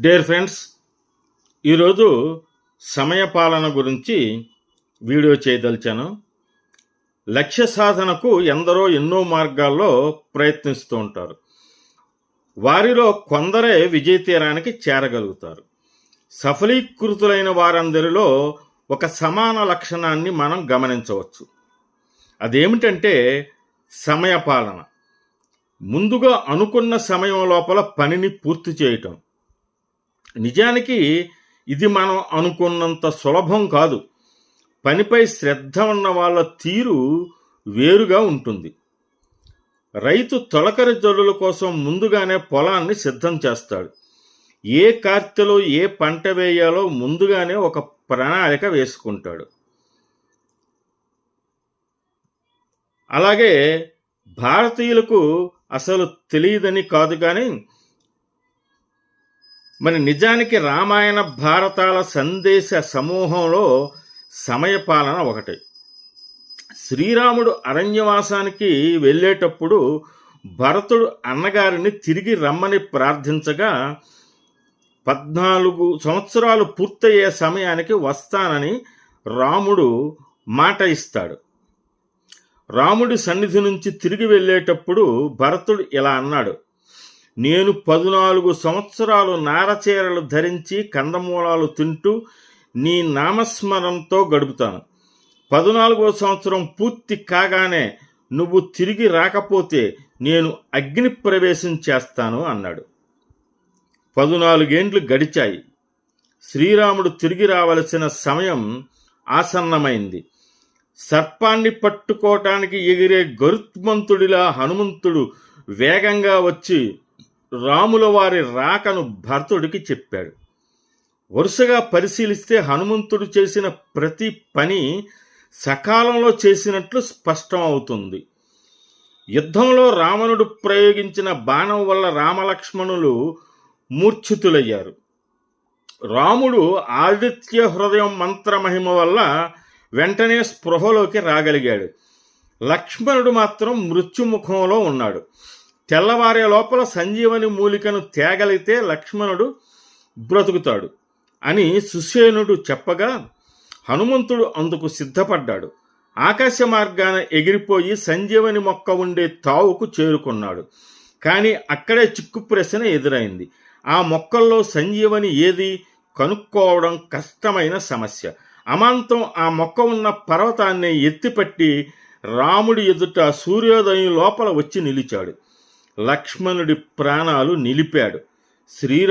Dare friends ఈరోజు సమయపాలన గురించి వీడియో చేయదలిచాను. లక్ష్య సాధనకు ఎందరో ఎన్నో మార్గాల్లో ప్రయత్నిస్తూ ఉంటారు. వారిలో కొందరే విజయ తీరానికి చేరగలుగుతారు. సఫలీకృతులైన వారందరిలో ఒక సమాన లక్షణాన్ని మనం గమనించవచ్చు. అదేమిటంటే సమయపాలన ముందుగా అనుకున్న సమయం లోపల పనిని పూర్తి చేయటం. నిజానికి ఇది మనం అనుకున్నంత సులభం కాదు. పనిపై శ్రద్ధ ఉన్న వాళ్ళ తీరు వేరుగా ఉంటుంది. రైతు తొలకరి జల్లుల కోసం ముందుగానే పొలాన్ని సిద్ధం చేస్తాడు. ఏ కార్తెలో ఏ పంట వేయాలో ముందుగానే ఒక ప్రణాళిక వేసుకుంటాడు. అలాగే భారతీయులకు అసలు తెలియదని కాదు కానీ మరి నిజానికి రామాయణ భారతాల సందేశ సమూహంలో సమయపాలన ఒకటి. శ్రీరాముడు అరణ్యవాసానికి వెళ్ళేటప్పుడు భరతుడు అన్నగారిని తిరిగి రమ్మని ప్రార్థించగా పద్నాలుగు సంవత్సరాలు పూర్తయ్యే సమయానికి వస్తానని రాముడు మాట ఇస్తాడు. రాముడి సన్నిధి నుంచి తిరిగి వెళ్ళేటప్పుడు భరతుడు ఇలా అన్నాడు నేను పదునాలుగు సంవత్సరాలు నారచీరలు ధరించి కందమూలాలు తింటూ నీ నామస్మరణతో గడుపుతాను. పదునాలుగో సంవత్సరం పూర్తి కాగానే నువ్వు తిరిగి రాకపోతే నేను అగ్ని ప్రవేశం చేస్తాను అన్నాడు. పదునాలుగేండ్లు గడిచాయి. శ్రీరాముడు తిరిగి రావలసిన సమయం ఆసన్నమైంది. సర్పాన్ని పట్టుకోవటానికి ఎగిరే గరుత్మంతుడిలా హనుమంతుడు వేగంగా వచ్చి రాముల వారి రాకను భరతుడికి చెప్పాడు. వరుసగా పరిశీలిస్తే హనుమంతుడు చేసిన ప్రతి పని సకాలంలో చేసినట్లు స్పష్టం అవుతుంది యుద్ధంలో రావణుడు ప్రయోగించిన బాణం వల్ల రామలక్ష్మణులు మూర్ఛితులయ్యారు. రాముడు ఆదిత్య హృదయం మంత్రమహిమ వల్ల వెంటనే స్పృహలోకి రాగలిగాడు. లక్ష్మణుడు మాత్రం మృత్యుముఖంలో ఉన్నాడు. తెల్లవారే లోపల సంజీవని మూలికను తేగలిగితే లక్ష్మణుడు బ్రతుకుతాడు అని సుసేనుడు చెప్పగా హనుమంతుడు అందుకు సిద్ధపడ్డాడు. ఆకాశ మార్గాన ఎగిరిపోయి సంజీవని మొక్క ఉండే తావుకు చేరుకున్నాడు. కానీ అక్కడే చిక్కు ప్రశ్న ఎదురైంది. ఆ మొక్కల్లో సంజీవని ఏది? కనుక్కోవడం కష్టమైన సమస్య. అమాంతం ఆ మొక్క ఉన్న పర్వతాన్ని ఎత్తిపట్టి రాముడి ఎదుట సూర్యోదయం లోపల వచ్చి నిలిచాడు. లక్ష్మణుడి ప్రాణాలు నిలిపాడు. శ్రీ